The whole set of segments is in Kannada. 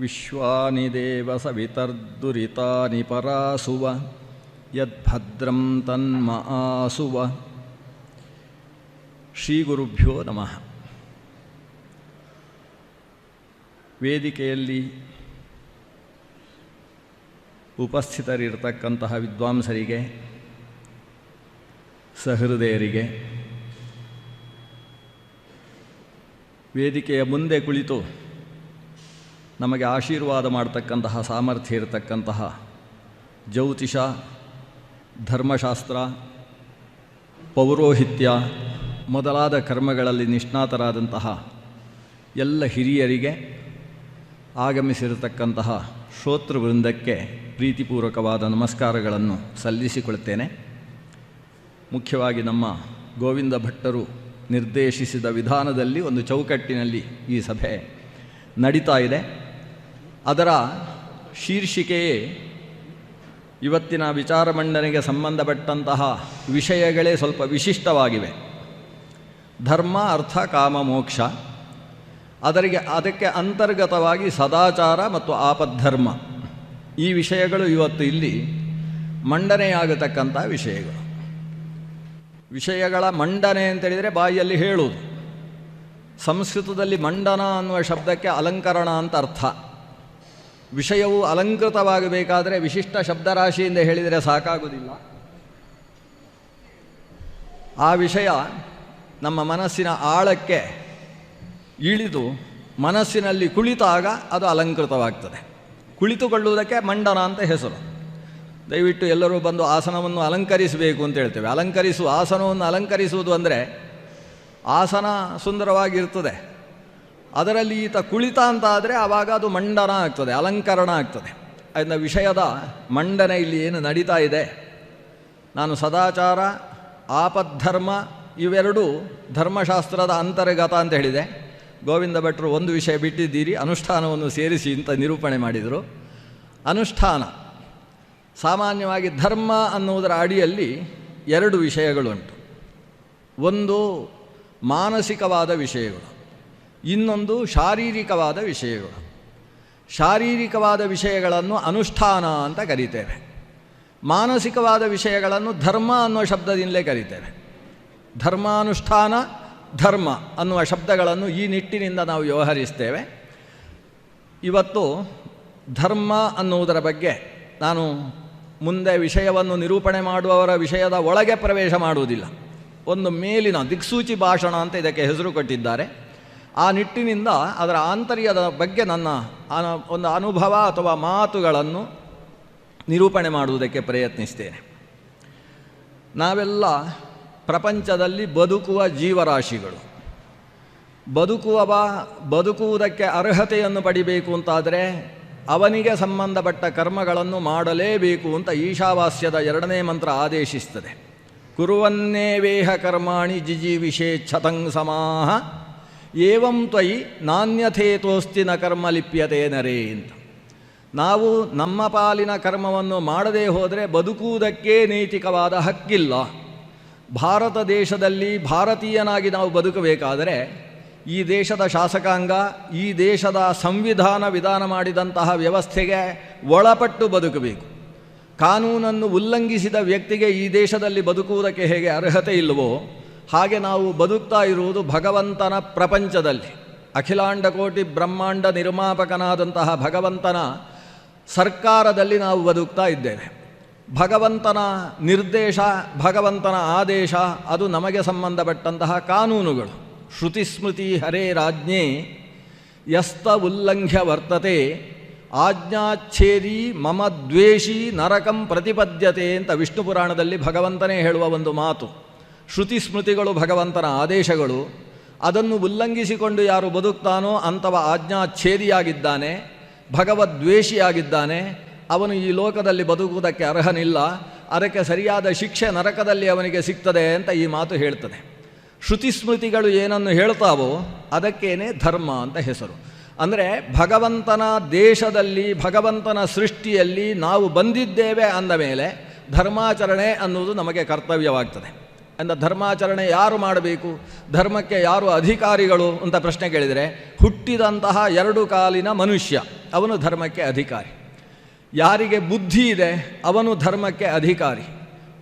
ವಿಶ್ವಾನಿ ದೇವ ಸವಿತರ್ದುರಿತಾನಿ ಪರಾಸುವ, ಯದ್ಭದ್ರಂ ತನ್ಮ ಆಸುವ ಶ್ರೀ ಗುರುಭ್ಯೋ ನಮಃ. ವೇದಿಕೆಯಲ್ಲಿ ಉಪಸ್ಥಿತರಿರತಕ್ಕಂತಹ ವಿದ್ವಾಂಸರಿಗೆ, ಸಹೃದಯರಿಗೆ ವೇದಿಕೆಯ ಮುಂದೆ ಕುಳಿತು ನಮಗೆ ಆಶೀರ್ವಾದ ಮಾಡತಕ್ಕಂತಹ ಸಾಮರ್ಥ್ಯ ಇರತಕ್ಕಂತಹ ಜ್ಯೋತಿಷ, ಧರ್ಮಶಾಸ್ತ್ರ, ಪೌರೋಹಿತ್ಯ ಮೊದಲಾದ ಕರ್ಮಗಳಲ್ಲಿ ನಿಷ್ಣಾತರಾದಂತಹ ಎಲ್ಲ ಹಿರಿಯರಿಗೆ ಆಗಮಿಸಿರತಕ್ಕಂತಹ ಶ್ರೋತೃವೃಂದಕ್ಕೆ ಪ್ರೀತಿಪೂರ್ವಕವಾದ ನಮಸ್ಕಾರಗಳನ್ನು ಸಲ್ಲಿಸಿಕೊಳ್ಳುತ್ತೇನೆ ಮುಖ್ಯವಾಗಿ ನಮ್ಮ ಗೋವಿಂದ ಭಟ್ಟರು ನಿರ್ದೇಶಿಸಿದ ವಿಧಾನದಲ್ಲಿ ಒಂದು ಚೌಕಟ್ಟಿನಲ್ಲಿ ಈ ಸಭೆ ನಡೀತಾ ಇದೆ. ಅದರ ಶೀರ್ಷಿಕೆಯೇ ಇವತ್ತಿನ ವಿಚಾರ ಮಂಡನೆಗೆ ಸಂಬಂಧಪಟ್ಟಂತಹ ವಿಷಯಗಳೇ ಸ್ವಲ್ಪ ವಿಶಿಷ್ಟವಾಗಿವೆ. ಧರ್ಮ, ಅರ್ಥ, ಕಾಮ, ಮೋಕ್ಷ. ಅದರಿಗೆ, ಅದಕ್ಕೆ ಅಂತರ್ಗತವಾಗಿ ಸದಾಚಾರ ಮತ್ತು ಆಪದ್ಧರ್ಮ. ಈ ವಿಷಯಗಳು ಇವತ್ತು ಇಲ್ಲಿ ಮಂಡನೆಯಾಗತಕ್ಕಂಥ ವಿಷಯಗಳು. ವಿಷಯಗಳ ಮಂಡನೆ ಅಂತೇಳಿದರೆ ಬಾಯಿಯಲ್ಲಿ ಹೇಳುವುದು. ಸಂಸ್ಕೃತದಲ್ಲಿ ಮಂಡನ ಅನ್ನುವ ಶಬ್ದಕ್ಕೆ ಅಲಂಕರಣ ಅಂತ ಅರ್ಥ. ವಿಷಯವು ಅಲಂಕೃತವಾಗಬೇಕಾದರೆ ವಿಶಿಷ್ಟ ಶಬ್ದರಾಶಿಯಿಂದ ಹೇಳಿದರೆ ಸಾಕಾಗುವುದಿಲ್ಲ. ಆ ವಿಷಯ ನಮ್ಮ ಮನಸ್ಸಿನ ಆಳಕ್ಕೆ ಇಳಿದು ಮನಸ್ಸಿನಲ್ಲಿ ಕುಳಿತಾಗ ಅದು ಅಲಂಕೃತವಾಗ್ತದೆ. ಕುಳಿತುಕೊಳ್ಳುವುದಕ್ಕೆ ಮಂಡನ ಅಂತ ಹೆಸರು. ದಯವಿಟ್ಟು ಎಲ್ಲರೂ ಬಂದು ಆಸನವನ್ನು ಅಲಂಕರಿಸಬೇಕು ಅಂತ ಹೇಳ್ತೇವೆ. ಅಲಂಕರಿಸುವ ಆಸನವನ್ನು ಅಲಂಕರಿಸುವುದು ಅಂದರೆ ಆಸನ ಸುಂದರವಾಗಿರ್ತದೆ. ಅದರಲ್ಲಿ ಈತ ಕುಳಿತ ಅಂತ ಆದರೆ ಆವಾಗ ಅದು ಮಂಡನ ಆಗ್ತದೆ, ಅಲಂಕರಣ ಆಗ್ತದೆ. ಅದನ್ನ ವಿಷಯದ ಮಂಡನೆ ಇಲ್ಲಿ ಏನು ನಡೀತಾ ಇದೆ? ನಾನು ಸದಾಚಾರ, ಆಪದ್ಧರ್ಮ ಇವೆರಡೂ ಧರ್ಮಶಾಸ್ತ್ರದ ಅಂತರ್ಗತ ಅಂತ ಹೇಳಿದೆ. ಗೋವಿಂದ ಭಟ್ರು ಒಂದು ವಿಷಯ ಬಿಟ್ಟಿದ್ದೀರಿ, ಅನುಷ್ಠಾನವನ್ನು ಸೇರಿಸಿ ಅಂತ ನಿರೂಪಣೆ ಮಾಡಿದರು. ಅನುಷ್ಠಾನ. ಸಾಮಾನ್ಯವಾಗಿ ಧರ್ಮ ಅನ್ನುವುದರ ಅಡಿಯಲ್ಲಿ ಎರಡು ವಿಷಯಗಳುಂಟು. ಒಂದು ಮಾನಸಿಕವಾದ ವಿಷಯಗಳು. ಇನ್ನೊಂದು ಶಾರೀರಿಕವಾದ ವಿಷಯಗಳು. ಶಾರೀರಿಕವಾದ ವಿಷಯಗಳನ್ನು ಅನುಷ್ಠಾನ ಅಂತ ಕರೀತೇವೆ. ಮಾನಸಿಕವಾದ ವಿಷಯಗಳನ್ನು ಧರ್ಮ ಅನ್ನುವ ಶಬ್ದದಿಂದಲೇ ಕರೀತೇವೆ. ಧರ್ಮಾನುಷ್ಠಾನ, ಧರ್ಮ ಅನ್ನುವ ಶಬ್ದಗಳನ್ನು ಈ ನಿಟ್ಟಿನಿಂದ ನಾವು ವ್ಯವಹರಿಸ್ತೇವೆ. ಇವತ್ತು ಧರ್ಮ ಅನ್ನುವುದರ ಬಗ್ಗೆ ನಾನು ಮುಂದೆ ವಿಷಯವನ್ನು ನಿರೂಪಣೆ ಮಾಡುವವರ ವಿಷಯದ ಒಳಗೆ ಪ್ರವೇಶ ಮಾಡುವುದಿಲ್ಲ. ಒಂದು ಮೇಲಿನ ದಿಕ್ಸೂಚಿ ಭಾಷಣ ಅಂತ ಇದಕ್ಕೆ ಹೆಸರು ಕೊಟ್ಟಿದ್ದಾರೆ. ಆ ನಿಟ್ಟಿನಿಂದ ಅದರ ಆಂತರ್ಯದ ಬಗ್ಗೆ ನನ್ನ ಒಂದು ಅನುಭವ ಅಥವಾ ಮಾತುಗಳನ್ನು ನಿರೂಪಣೆ ಮಾಡುವುದಕ್ಕೆ ಪ್ರಯತ್ನಿಸ್ತೇನೆ. ನಾವೆಲ್ಲ ಪ್ರಪಂಚದಲ್ಲಿ ಬದುಕುವ ಜೀವರಾಶಿಗಳು. ಬದುಕುವವ, ಬದುಕುವುದಕ್ಕೆ ಅರ್ಹತೆಯನ್ನು ಪಡಿಬೇಕು ಅಂತಾದರೆ ಅವನಿಗೆ ಸಂಬಂಧಪಟ್ಟ ಕರ್ಮಗಳನ್ನು ಮಾಡಲೇಬೇಕು ಅಂತ ಈಶಾವಾಸ್ಯದ ಎರಡನೇ ಮಂತ್ರ ಆದೇಶಿಸ್ತದೆ. ಕುರುವನ್ನೇ ವೇಹ ಕರ್ಮಾಣಿ ಜಿಜೀವಿಷೇ ಛತಂಗ್ ಸಮಾಹ. ಏವಂ ತ್ವಯಿ ನಾಣ್ಯಥೇತೋಸ್ತಿ ನ ಕರ್ಮ ಲಿಪ್ಯತೆ ನರೇ ಅಂತ. ನಾವು ನಮ್ಮ ಪಾಲಿನ ಕರ್ಮವನ್ನು ಮಾಡದೇ ಹೋದರೆ ಬದುಕುವುದಕ್ಕೇ ನೈತಿಕವಾದ ಹಕ್ಕಿಲ್ಲ. ಭಾರತ ದೇಶದಲ್ಲಿ ಭಾರತೀಯನಾಗಿ ನಾವು ಬದುಕಬೇಕಾದರೆ ಈ ದೇಶದ ಶಾಸಕಾಂಗ, ಈ ದೇಶದ ಸಂವಿಧಾನ ವಿಧಾನ ಮಾಡಿದಂತಹ ವ್ಯವಸ್ಥೆಗೆ ಒಳಪಟ್ಟು ಬದುಕಬೇಕು. ಕಾನೂನನ್ನು ಉಲ್ಲಂಘಿಸಿದ ವ್ಯಕ್ತಿಗೆ ಈ ದೇಶದಲ್ಲಿ ಬದುಕುವುದಕ್ಕೆ ಹೇಗೆ ಅರ್ಹತೆ ಇಲ್ಲವೋ ಹಾಗೆ ನಾವು ಬದುಕ್ತಾ ಇರುವುದು ಭಗವಂತನ ಪ್ರಪಂಚದಲ್ಲಿ. ಅಖಿಲಾಂಡ ಕೋಟಿ ಬ್ರಹ್ಮಾಂಡ ನಿರ್ಮಾಪಕನಾದಂತಹ ಭಗವಂತನ ಸರ್ಕಾರದಲ್ಲಿ ನಾವು ಬದುಕ್ತಾ ಇದ್ದೇವೆ. ಭಗವಂತನ ನಿರ್ದೇಶ, ಭಗವಂತನ ಆದೇಶ, ಅದು ನಮಗೆ ಸಂಬಂಧಪಟ್ಟಂತಹ ಕಾನೂನುಗಳು. ಶ್ರುತಿ ಸ್ಮೃತಿ ಹರೇ ರಾಜ್ಞೆ, ಯಸ್ತ ಉಲ್ಲಂಘ್ಯ ವರ್ತತೆ ಆಜ್ಞಾಚ್ಛೇದಿ ಮಮ ದ್ವೇಷಿ ನರಕಂ ಪ್ರತಿಪದ್ಯತೆ ಅಂತ ವಿಷ್ಣು ಪುರಾಣದಲ್ಲಿ ಭಗವಂತನೇ ಹೇಳುವ ಒಂದು ಮಾತು. ಶ್ರುತಿ ಸ್ಮೃತಿಗಳು ಭಗವಂತನ ಆದೇಶಗಳು, ಅದನ್ನು ಉಲ್ಲಂಘಿಸಿಕೊಂಡು ಯಾರು ಬದುಕ್ತಾನೋ ಅಂಥವ ಆಜ್ಞಾಚ್ಛೇದಿಯಾಗಿದ್ದಾನೆ, ಭಗವದ್ವೇಷಿಯಾಗಿದ್ದಾನೆ, ಅವನು ಈ ಲೋಕದಲ್ಲಿ ಬದುಕುವುದಕ್ಕೆ ಅರ್ಹನಿಲ್ಲ, ಅದಕ್ಕೆ ಸರಿಯಾದ ಶಿಕ್ಷೆ ನರಕದಲ್ಲಿ ಅವನಿಗೆ ಸಿಗ್ತದೆ ಅಂತ ಈ ಮಾತು ಹೇಳ್ತದೆ. ಶ್ರುತಿ ಸ್ಮೃತಿಗಳು ಏನನ್ನು ಹೇಳ್ತಾವೋ ಅದಕ್ಕೇನೆ ಧರ್ಮ ಅಂತ ಹೆಸರು. ಅಂದರೆ ಭಗವಂತನ ದೇಶದಲ್ಲಿ, ಭಗವಂತನ ಸೃಷ್ಟಿಯಲ್ಲಿ ನಾವು ಬಂದಿದ್ದೇವೆ ಅಂದ ಮೇಲೆ ಧರ್ಮಾಚರಣೆ ಅನ್ನುವುದು ನಮಗೆ ಕರ್ತವ್ಯವಾಗ್ತದೆ. ಅಂದ ಧರ್ಮಾಚರಣೆ ಯಾರು ಮಾಡಬೇಕು? ಧರ್ಮಕ್ಕೆ ಯಾರು ಅಧಿಕಾರಿಗಳು ಅಂತ ಪ್ರಶ್ನೆ ಕೇಳಿದರೆ, ಹುಟ್ಟಿದಂತಹ ಎರಡು ಕಾಲಿನ ಮನುಷ್ಯ, ಅವನು ಧರ್ಮಕ್ಕೆ ಅಧಿಕಾರಿ. ಯಾರಿಗೆ ಬುದ್ಧಿ ಇದೆ, ಅವನು ಧರ್ಮಕ್ಕೆ ಅಧಿಕಾರಿ.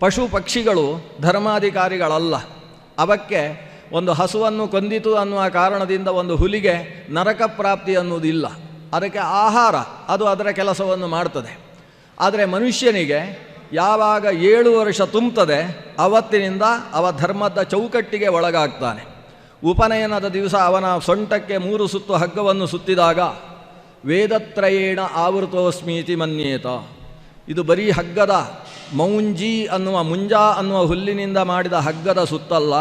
ಪಶು ಪಕ್ಷಿಗಳು ಧರ್ಮಾಧಿಕಾರಿಗಳಲ್ಲ. ಅವಕ್ಕೆ ಒಂದು ಹಸುವನ್ನು ಕೊಂದಿತು ಅನ್ನುವ ಕಾರಣದಿಂದ ಒಂದು ಹುಲಿಗೆ ನರಕ ಪ್ರಾಪ್ತಿ ಅನ್ನುವುದಿಲ್ಲ. ಅದಕ್ಕೆ ಆಹಾರ, ಅದು ಅದರ ಕೆಲಸವನ್ನು ಮಾಡ್ತದೆ. ಆದರೆ ಮನುಷ್ಯನಿಗೆ ಯಾವಾಗ ಏಳು ವರ್ಷ ತುಂಬುತ್ತದೆ ಅವತ್ತಿನಿಂದ ಅವ ಧರ್ಮದ ಚೌಕಟ್ಟಿಗೆ ಒಳಗಾಗ್ತಾನೆ. ಉಪನಯನದ ದಿವಸ ಅವನ ಸೊಂಟಕ್ಕೆ ಮೂರು ಸುತ್ತು ಹಗ್ಗವನ್ನು ಸುತ್ತಿದಾಗ, ವೇದತ್ರಯೇಣ ಆವೃತೋಸ್ಮೀತಿ ಮನ್ಯೇತ. ಇದು ಬರೀ ಹಗ್ಗದ ಮೌಂಜಿ ಅನ್ನುವ ಮುಂಜಾ ಅನ್ನುವ ಹುಲ್ಲಿನಿಂದ ಮಾಡಿದ ಹಗ್ಗದ ಸುತ್ತಲ್ಲ,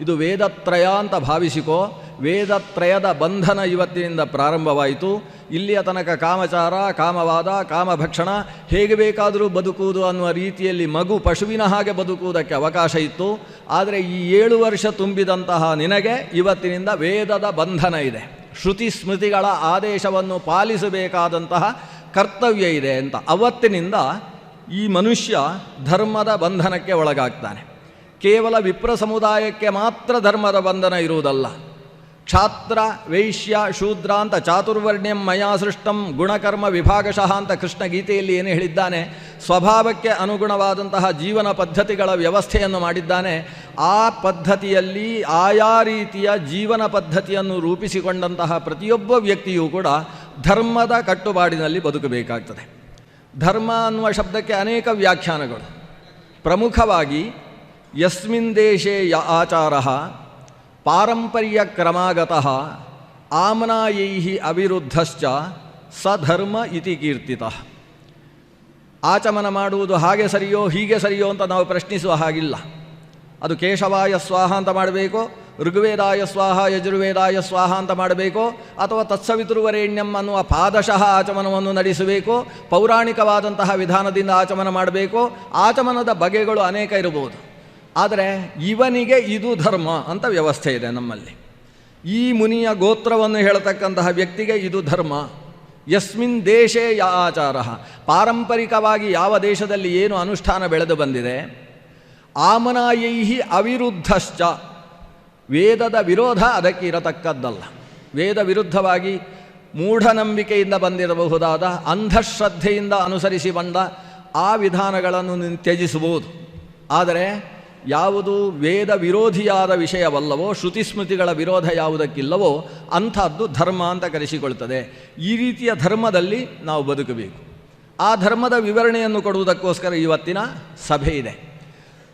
ಇದು ವೇದತ್ರಯ ಅಂತ ಭಾವಿಸಿಕೋ ವೇದತ್ರಯದ ಬಂಧನ ಇವತ್ತಿನಿಂದ ಪ್ರಾರಂಭವಾಯಿತು. ಇಲ್ಲಿಯ ತನಕ ಕಾಮಚಾರ, ಕಾಮವಾದ, ಕಾಮಭಕ್ಷಣ ಹೇಗೆ ಬೇಕಾದರೂ ಬದುಕುವುದು ಅನ್ನುವ ರೀತಿಯಲ್ಲಿ ಮಗು ಪಶುವಿನ ಹಾಗೆ ಬದುಕುವುದಕ್ಕೆ ಅವಕಾಶ ಇತ್ತು. ಆದರೆ ಈ ಏಳು ವರ್ಷ ತುಂಬಿದಂತಹ ನಿನಗೆ ಇವತ್ತಿನಿಂದ ವೇದದ ಬಂಧನ ಇದೆ. ಶ್ರುತಿ ಸ್ಮೃತಿಗಳ ಆದೇಶವನ್ನು ಪಾಲಿಸಬೇಕಾದಂತಹ ಕರ್ತವ್ಯ ಇದೆ ಅಂತ ಅವತ್ತಿನಿಂದ ಈ ಮನುಷ್ಯ ಧರ್ಮದ ಬಂಧನಕ್ಕೆ ಒಳಗಾಗ್ತಾನೆ. ಕೇವಲ ವಿಪ್ರ ಸಮುದಾಯಕ್ಕೆ ಮಾತ್ರ ಧರ್ಮದ ಬಂಧನ ಇರುವುದಲ್ಲ. ಕ್ಷಾತ್ರ ವೈಶ್ಯ, ಶೂದ್ರ ಅಂತ ಚಾತುರ್ವರ್ಣ್ಯಂ ಮಯಾ ಸೃಷ್ಟಂ ಗುಣಕರ್ಮ ವಿಭಾಗಶಃ ಅಂತ ಕೃಷ್ಣ ಗೀತೆಯಲ್ಲಿ ಏನು ಹೇಳಿದ್ದಾನೆ? ಸ್ವಭಾವಕ್ಕೆ ಅನುಗುಣವಾದಂತಹ ಜೀವನ ಪದ್ಧತಿಗಳ ವ್ಯವಸ್ಥೆಯನ್ನು ಮಾಡಿದ್ದಾನೆ. ಆ ಪದ್ಧತಿಯಲ್ಲಿ ಆಯಾ ರೀತಿಯ ಜೀವನ ಪದ್ಧತಿಯನ್ನು ರೂಪಿಸಿಕೊಂಡಂತಹ ಪ್ರತಿಯೊಬ್ಬ ವ್ಯಕ್ತಿಯೂ ಕೂಡ ಧರ್ಮದ ಕಟ್ಟುಪಾಡಿನಲ್ಲಿ ಬದುಕಬೇಕಾಗ್ತದೆ. ಧರ್ಮ ಅನ್ನುವ ಶಬ್ದಕ್ಕೆ ಅನೇಕ ವ್ಯಾಖ್ಯಾನಗಳು. ಪ್ರಮುಖವಾಗಿ, ಯಸ್ಮಿನ್ ದೇಶೇ ಯ ಆಚಾರ ಪಾರಂಪರ್ಯ ಕ್ರಮಾಗತಃ ಆಮ್ನಾಯೈ ಅವಿರುದ್ಧಶ್ಚ ಸಧರ್ಮ ಇತಿ ಕೀರ್ತಿತ. ಆಚಮನ ಮಾಡುವುದು ಹಾಗೆ ಸರಿಯೋ ಹೀಗೆ ಸರಿಯೋ ಅಂತ ನಾವು ಪ್ರಶ್ನಿಸುವ ಹಾಗಿಲ್ಲ. ಅದು ಕೇಶವಾಯ ಸ್ವಾಹ ಅಂತ ಮಾಡಬೇಕೋ, ಋಗ್ವೇದಾಯ ಸ್ವಾಹ, ಯಜುರ್ವೇದಾಯ ಸ್ವಾಹ ಅಂತ ಮಾಡಬೇಕೋ, ಅಥವಾ ತತ್ಸವಿತೃವರೇಣ್ಯಂ ಅನ್ನುವ ಪಾದಶಃ ಆಚಮನವನ್ನು ನಡೆಸಬೇಕೋ, ಪೌರಾಣಿಕವಾದಂತಹ ವಿಧಾನದಿಂದ ಆಚಮನ ಮಾಡಬೇಕೋ, ಆಚಮನದ ಬಗೆಗಳು ಅನೇಕ ಇರಬಹುದು. ಆದರೆ ಇವನಿಗೆ ಇದು ಧರ್ಮ ಅಂತ ವ್ಯವಸ್ಥೆ ಇದೆ ನಮ್ಮಲ್ಲಿ. ಈ ಮುನಿಯ ಗೋತ್ರವನ್ನು ಹೇಳತಕ್ಕಂತಹ ವ್ಯಕ್ತಿಗೆ ಇದು ಧರ್ಮ. ಯಸ್ಮಿನ್ ದೇಶೇ ಯಾ ಆಚಾರ. ಪಾರಂಪರಿಕವಾಗಿ ಯಾವ ದೇಶದಲ್ಲಿ ಏನು ಅನುಷ್ಠಾನ ಬೆಳೆದು ಬಂದಿದೆ? ಆಮನಾಯೈಹಿ ಅವಿರುದ್ಧಶ್ಚ. ವೇದದ ವಿರೋಧ ಅದಕ್ಕೆ ಇರತಕ್ಕದ್ದಲ್ಲ. ವೇದ ವಿರುದ್ಧವಾಗಿ ಮೂಢನಂಬಿಕೆಯಿಂದ ಬಂದಿರಬಹುದಾದ ಅಂಧಶ್ರದ್ಧೆಯಿಂದ ಅನುಸರಿಸಿ ಬಂದ ಆ ವಿಧಾನಗಳನ್ನು ನೀನು ತ್ಯಜಿಸಬಹುದು. ಆದರೆ ಯಾವುದು ವೇದ ವಿರೋಧಿಯಾದ ವಿಷಯವಲ್ಲವೋ, ಶ್ರುತಿ ಸ್ಮೃತಿಗಳ ವಿರೋಧ ಯಾವುದಕ್ಕಿಲ್ಲವೋ, ಅಂಥದ್ದು ಧರ್ಮ ಅಂತ ಕರೆಸಿಕೊಳ್ತದೆ. ಈ ರೀತಿಯ ಧರ್ಮದಲ್ಲಿ ನಾವು ಬದುಕಬೇಕು. ಆ ಧರ್ಮದ ವಿವರಣೆಯನ್ನು ಕೊಡುವುದಕ್ಕೋಸ್ಕರ ಇವತ್ತಿನ ಸಭೆ ಇದೆ.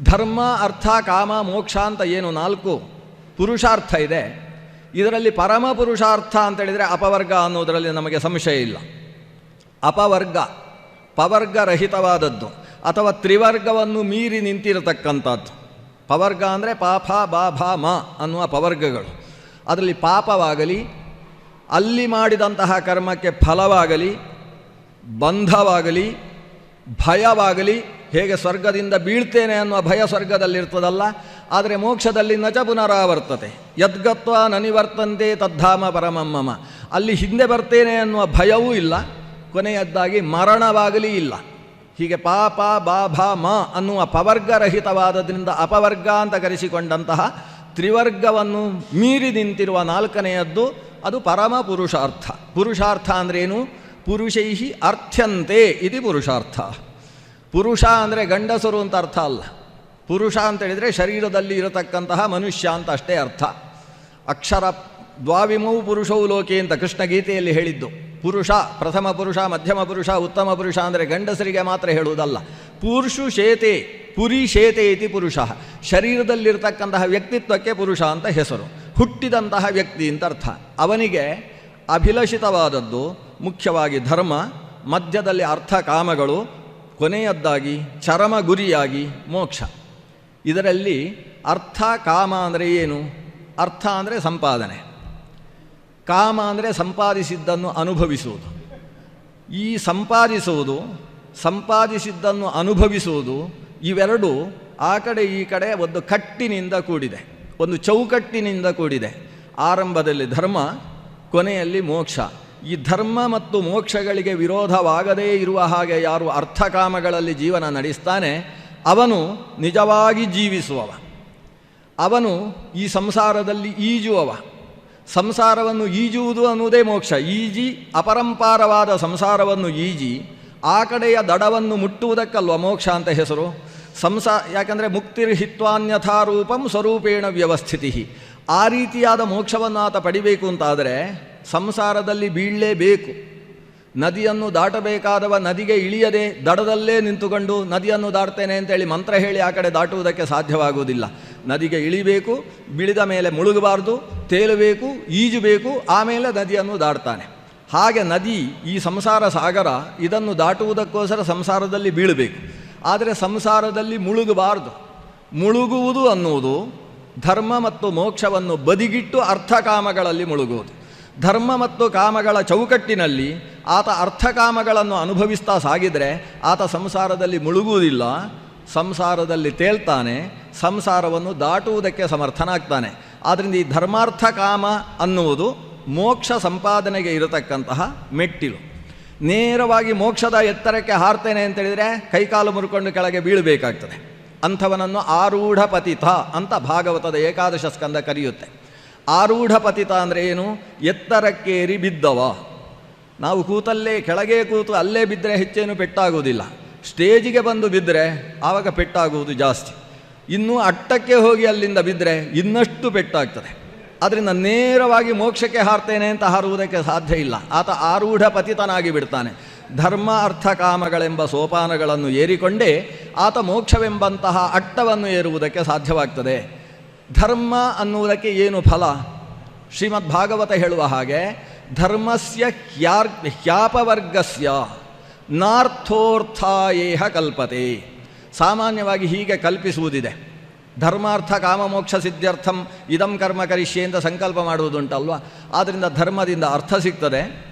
ಧರ್ಮ, ಅರ್ಥ, ಕಾಮ, ಮೋಕ್ಷ ಅಂತ ಏನು ನಾಲ್ಕು ಪುರುಷಾರ್ಥ ಇದೆ. ಇದರಲ್ಲಿ ಪರಮ ಪುರುಷಾರ್ಥ ಅಂತೇಳಿದರೆ ಅಪವರ್ಗ ಅನ್ನೋದರಲ್ಲಿ ನಮಗೆ ಸಂಶಯ ಇಲ್ಲ. ಅಪವರ್ಗ ಪವರ್ಗರಹಿತವಾದದ್ದು ಅಥವಾ ತ್ರಿವರ್ಗವನ್ನು ಮೀರಿ ನಿಂತಿರತಕ್ಕಂಥದ್ದು. ಪವರ್ಗ ಅಂದರೆ ಪಾಪ, ಬಾ, ಭಾ, ಮ ಅನ್ನುವ ಪವರ್ಗಗಳು. ಅದರಲ್ಲಿ ಪಾಪವಾಗಲಿ, ಅಲ್ಲಿ ಮಾಡಿದಂತಹ ಕರ್ಮಕ್ಕೆ ಫಲವಾಗಲಿ, ಬಂಧವಾಗಲಿ, ಭಯವಾಗಲಿ, ಹೇಗೆ ಸ್ವರ್ಗದಿಂದ ಬೀಳ್ತೇನೆ ಅನ್ನುವ ಭಯ ಸ್ವರ್ಗದಲ್ಲಿರ್ತದಲ್ಲ, ಆದರೆ ಮೋಕ್ಷದಲ್ಲಿ ನಚ ಪುನರಾವರ್ತತೆ. ಯದ್ಗತ್ವ ನನಿವರ್ತಂತೆ ತದ್ಧಾಮ ಪರಮಮ್ಮಮ. ಅಲ್ಲಿ ಹಿಂದೆ ಬರ್ತೇನೆ ಅನ್ನುವ ಭಯವೂ ಇಲ್ಲ, ಕೊನೆಯದ್ದಾಗಿ ಮರಣವಾಗಲಿ ಇಲ್ಲ. ಹೀಗೆ ಪಾಪ ಭಾ ಮ ಅನ್ನುವ ಪವರ್ಗರಹಿತವಾದದ್ರಿಂದ ಅಪವರ್ಗ ಅಂತ ಕರೆಸಿಕೊಂಡಂತಹ ತ್ರಿವರ್ಗವನ್ನು ಮೀರಿ ನಿಂತಿರುವ ನಾಲ್ಕನೆಯದ್ದು ಅದು ಪರಮ ಪುರುಷಾರ್ಥ. ಪುರುಷಾರ್ಥ ಅಂದ್ರೇನು? ಪುರುಷೈ ಅರ್ಥ್ಯಂತೆ ಇದು ಪುರುಷಾರ್ಥ. ಪುರುಷ ಅಂದರೆ ಗಂಡಸರು ಅಂತ ಅರ್ಥ ಅಲ್ಲ. ಪುರುಷ ಅಂತೇಳಿದರೆ ಶರೀರದಲ್ಲಿ ಇರತಕ್ಕಂತಹ ಮನುಷ್ಯ ಅಂತ ಅಷ್ಟೇ ಅರ್ಥ. ಅಕ್ಷರ ದ್ವಾವಿಮೌ ಪುರುಷೌ ಲೋಕೆ ಅಂತ ಕೃಷ್ಣ ಗೀತೆಯಲ್ಲಿ ಹೇಳಿದ್ದು. ಪುರುಷ, ಪ್ರಥಮ ಪುರುಷ, ಮಧ್ಯಮ ಪುರುಷ, ಉತ್ತಮ ಪುರುಷ ಅಂದರೆ ಗಂಡಸರಿಗೆ ಮಾತ್ರ ಹೇಳುವುದಲ್ಲ. ಪುರುಷು ಶೇತೆ, ಪುರಿ ಶೇತೆ ಇತಿ ಪುರುಷ. ಶರೀರದಲ್ಲಿರ್ತಕ್ಕಂತಹ ವ್ಯಕ್ತಿತ್ವಕ್ಕೆ ಪುರುಷ ಅಂತ ಹೆಸರು. ಹುಟ್ಟಿದಂತಹ ವ್ಯಕ್ತಿ ಅಂತ ಅರ್ಥ. ಅವನಿಗೆ ಅಭಿಲಷಿತವಾದದ್ದು ಮುಖ್ಯವಾಗಿ ಧರ್ಮ, ಮಧ್ಯದಲ್ಲಿ ಅರ್ಥ ಕಾಮಗಳು, ಕೊನೆಯದ್ದಾಗಿ ಚರಮ ಗುರಿಯಾಗಿ ಮೋಕ್ಷ. ಇದರಲ್ಲಿ ಅರ್ಥ ಕಾಮ ಅಂದರೆ ಏನು? ಅರ್ಥ ಅಂದರೆ ಸಂಪಾದನೆ. ಕಾಮ ಅಂದರೆ ಸಂಪಾದಿಸಿದ್ದನ್ನು ಅನುಭವಿಸುವುದು ಈ ಸಂಪಾದಿಸುವುದು ಸಂಪಾದಿಸಿದ್ದನ್ನು ಅನುಭವಿಸುವುದು ಇವೆರಡು ಆ ಕಡೆ ಈ ಕಡೆ ಒಂದು ಕಟ್ಟಿನಿಂದ ಕೂಡಿದೆ. ಒಂದು ಚೌಕಟ್ಟಿನಿಂದ ಕೂಡಿದೆ. ಆರಂಭದಲ್ಲಿ ಧರ್ಮ, ಕೊನೆಯಲ್ಲಿ ಮೋಕ್ಷ. ಈ ಧರ್ಮ ಮತ್ತು ಮೋಕ್ಷಗಳಿಗೆ ವಿರೋಧವಾಗದೇ ಇರುವ ಹಾಗೆ ಯಾರು ಅರ್ಥಕಾಮಗಳಲ್ಲಿ ಜೀವನ ನಡೆಸ್ತಾನೆ, ಅವನು ನಿಜವಾಗಿ ಜೀವಿಸುವವ. ಅವನು ಈ ಸಂಸಾರದಲ್ಲಿ ಈಜುವವ. ಸಂಸಾರವನ್ನು ಈಜುವುದು ಅನ್ನುವುದೇ ಮೋಕ್ಷ. ಈಜಿ ಅಪರಂಪಾರವಾದ ಸಂಸಾರವನ್ನು ಈಜಿ, ಆ ಕಡೆಯ ದಡವನ್ನು ಮುಟ್ಟುವುದಕ್ಕಲ್ವ ಮೋಕ್ಷ ಅಂತ ಹೆಸರು? ಸಂಸಾ, ಯಾಕಂದರೆ ಮುಕ್ತಿರ್ಹಿತ್ವಾನ್ಯಥಾರೂಪಂ ಸ್ವರೂಪೇಣ ವ್ಯವಸ್ಥಿತಿ. ಆ ರೀತಿಯಾದ ಮೋಕ್ಷವನ್ನು ಆತ ಪಡಿಬೇಕು ಅಂತಾದರೆ ಸಂಸಾರದಲ್ಲಿ ಬೀಳಲೇಬೇಕು ನದಿಯನ್ನು ದಾಟಬೇಕಾದವ ನದಿಗೆ ಇಳಿಯದೆ ದಡದಲ್ಲೇ ನಿಂತುಕೊಂಡು ನದಿಯನ್ನು ದಾಟ್ತೇನೆ ಅಂತೇಳಿ ಮಂತ್ರ ಹೇಳಿ ಆ ಕಡೆ ದಾಟುವುದಕ್ಕೆ ಸಾಧ್ಯವಾಗುವುದಿಲ್ಲ. ನದಿಗೆ ಇಳಿಬೇಕು, ಬಿಳಿದ ಮೇಲೆ ಮುಳುಗಬಾರ್ದು, ತೇಲಬೇಕು, ಈಜಬೇಕು, ಆಮೇಲೆ ನದಿಯನ್ನು ದಾಟ್ತಾನೆ. ಹಾಗೆ ನದಿ ಈ ಸಂಸಾರ ಸಾಗರ ಇದನ್ನು ದಾಟುವುದಕ್ಕೋಸ್ಕರ ಸಂಸಾರದಲ್ಲಿ ಬೀಳಬೇಕು. ಆದರೆ ಸಂಸಾರದಲ್ಲಿ ಮುಳುಗಬಾರ್ದು. ಮುಳುಗುವುದು ಅನ್ನುವುದು ಧರ್ಮ ಮತ್ತು ಮೋಕ್ಷವನ್ನು ಬದಿಗಿಟ್ಟು ಅರ್ಥಕಾಮಗಳಲ್ಲಿ ಮುಳುಗುವುದು. ಧರ್ಮ ಮತ್ತು ಕಾಮಗಳ ಚೌಕಟ್ಟಿನಲ್ಲಿ ಆತ ಅರ್ಥಕಾಮಗಳನ್ನು ಅನುಭವಿಸ್ತಾ ಸಾಗಿದರೆ ಆತ ಸಂಸಾರದಲ್ಲಿ ಮುಳುಗುವುದಿಲ್ಲ. ಸಂಸಾರದಲ್ಲಿ ತೇಲ್ತಾನೆ ಸಂಸಾರವನ್ನು ದಾಟುವುದಕ್ಕೆ ಸಮರ್ಥನಾಗ್ತಾನೆ. ಆದ್ದರಿಂದ ಈ ಧರ್ಮಾರ್ಥ ಕಾಮ ಅನ್ನುವುದು ಮೋಕ್ಷ ಸಂಪಾದನೆಗೆ ಇರತಕ್ಕಂತಹ ಮೆಟ್ಟಿಲು. ನೇರವಾಗಿ ಮೋಕ್ಷದ ಎತ್ತರಕ್ಕೆ ಹಾರ್ತೇನೆ ಅಂತೇಳಿದರೆ ಕೈಕಾಲು ಮುರ್ಕೊಂಡು ಕೆಳಗೆ ಬೀಳಬೇಕಾಗ್ತದೆ. ಅಂಥವನನ್ನು ಆರೂಢ ಪತಿತ ಅಂತ ಭಾಗವತದ ಏಕಾದಶ ಸ್ಕಂದ ಕರೆಯುತ್ತೆ. ಆರೂಢ ಪತಿತ ಅಂದರೆ ಏನು? ಎತ್ತರಕ್ಕೇರಿ ಬಿದ್ದವ. ನಾವು ಕೂತಲ್ಲೇ, ಕೆಳಗೆ ಕೂತು ಅಲ್ಲೇ ಬಿದ್ದರೆ ಹೆಚ್ಚೇನು ಪೆಟ್ಟಾಗುವುದಿಲ್ಲ. ಸ್ಟೇಜಿಗೆ ಬಂದು ಬಿದ್ದರೆ ಆವಾಗ ಪೆಟ್ಟಾಗುವುದು ಜಾಸ್ತಿ. ಇನ್ನೂ ಅಟ್ಟಕ್ಕೆ ಹೋಗಿ ಅಲ್ಲಿಂದ ಬಿದ್ದರೆ ಇನ್ನಷ್ಟು ಪೆಟ್ಟಾಗ್ತದೆ. ಅದರಿಂದ ನೇರವಾಗಿ ಮೋಕ್ಷಕ್ಕೆ ಹಾರ್ತೇನೆ ಅಂತ ಹಾರುವುದಕ್ಕೆ ಸಾಧ್ಯ ಇಲ್ಲ. ಆತ ಆರೂಢ ಪತಿತನಾಗಿ ಬಿಡ್ತಾನೆ. ಧರ್ಮ, ಅರ್ಥ, ಕಾಮಗಳೆಂಬ ಸೋಪಾನಗಳನ್ನು ಏರಿಕೊಂಡೇ ಆತ ಮೋಕ್ಷವೆಂಬಂತಹ ಅಟ್ಟವನ್ನು ಏರುವುದಕ್ಕೆ ಸಾಧ್ಯವಾಗ್ತದೆ. ಧರ್ಮ ಅನ್ನುವುದಕ್ಕೆ ಏನು ಫಲ? ಶ್ರೀಮದ್ ಭಾಗವತ ಹೇಳುವ ಹಾಗೆ ಧರ್ಮಸ್ಯ ಹ್ಯಾರ್ ಹ್ಯಾಪವರ್ಗಸ್ಯ ನಾರ್ಥೋರ್ಥಾಯೇಹ ಕಲ್ಪತೆ. ಸಾಮಾನ್ಯವಾಗಿ ಹೀಗೆ ಕಲ್ಪಿಸುವುದಿದೆ. ಧರ್ಮಾರ್ಥ ಕಾಮಮೋಕ್ಷ ಸಿದ್ಧಾರ್ಥಂ ಇದಂ ಕರ್ಮ ಕರಿಷ್ಯೆ ಸಂಕಲ್ಪ ಮಾಡುವುದುಂಟಲ್ವ? ಆದ್ದರಿಂದ ಧರ್ಮದಿಂದ ಅರ್ಥ ಸಿಗ್ತದೆ,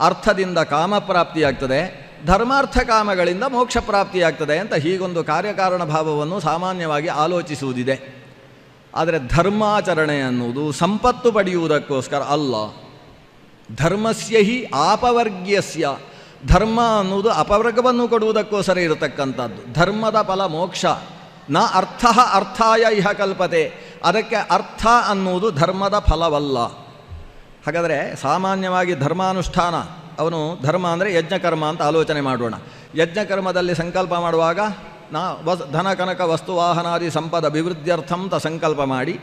ಅರ್ಥದಿಂದ ಕಾಮ ಪ್ರಾಪ್ತಿಯಾಗ್ತದೆ, ಧರ್ಮಾರ್ಥ ಕಾಮಗಳಿಂದ ಮೋಕ್ಷ ಪ್ರಾಪ್ತಿಯಾಗ್ತದೆ ಅಂತ ಹೀಗೊಂದು ಕಾರ್ಯಕಾರಣ ಭಾವವನ್ನು ಸಾಮಾನ್ಯವಾಗಿ ಆಲೋಚಿಸುವುದಿದೆ. ಆದರೆ ಧರ್ಮಾಚರಣೆ ಅನ್ನುವುದು ಸಂಪತ್ತು ಪಡೆಯುವುದಕ್ಕೋಸ್ಕರ ಅಲ್ಲ. ಧರ್ಮಸ್ಯ ಹಿ ಆಪವರ್ಗ್ಯಸ್ಯ. ಧರ್ಮ ಅನ್ನುವುದು ಅಪವರ್ಗವನ್ನು ಕೊಡುವುದಕ್ಕೋಸ್ಕರ ಇರತಕ್ಕಂಥದ್ದು. ಧರ್ಮದ ಫಲ ಮೋಕ್ಷ. ನ ಅರ್ಥ ಅರ್ಥಾಯ ಇಹ ಕಲ್ಪತೆ. ಅದಕ್ಕೆ ಅರ್ಥ ಅನ್ನುವುದು ಧರ್ಮದ ಫಲವಲ್ಲ. ಹಾಗಾದರೆ ಸಾಮಾನ್ಯವಾಗಿ ಧರ್ಮಾನುಷ್ಠಾನ, ಅವನು ಧರ್ಮ ಅಂದರೆ ಯಜ್ಞಕರ್ಮ ಅಂತ ಆಲೋಚನೆ ಮಾಡೋಣ. ಯಜ್ಞಕರ್ಮದಲ್ಲಿ ಸಂಕಲ್ಪ ಮಾಡುವಾಗ ನಾ ವಸ್ ಧನ ಕನಕ ವಸ್ತು ವಾಹನಾದಿ ಸಂಪದ ಅಭಿವೃದ್ಧಿಯರ್ಥಂತ ಸಂಕಲ್ಪ ಮಾಡಿ,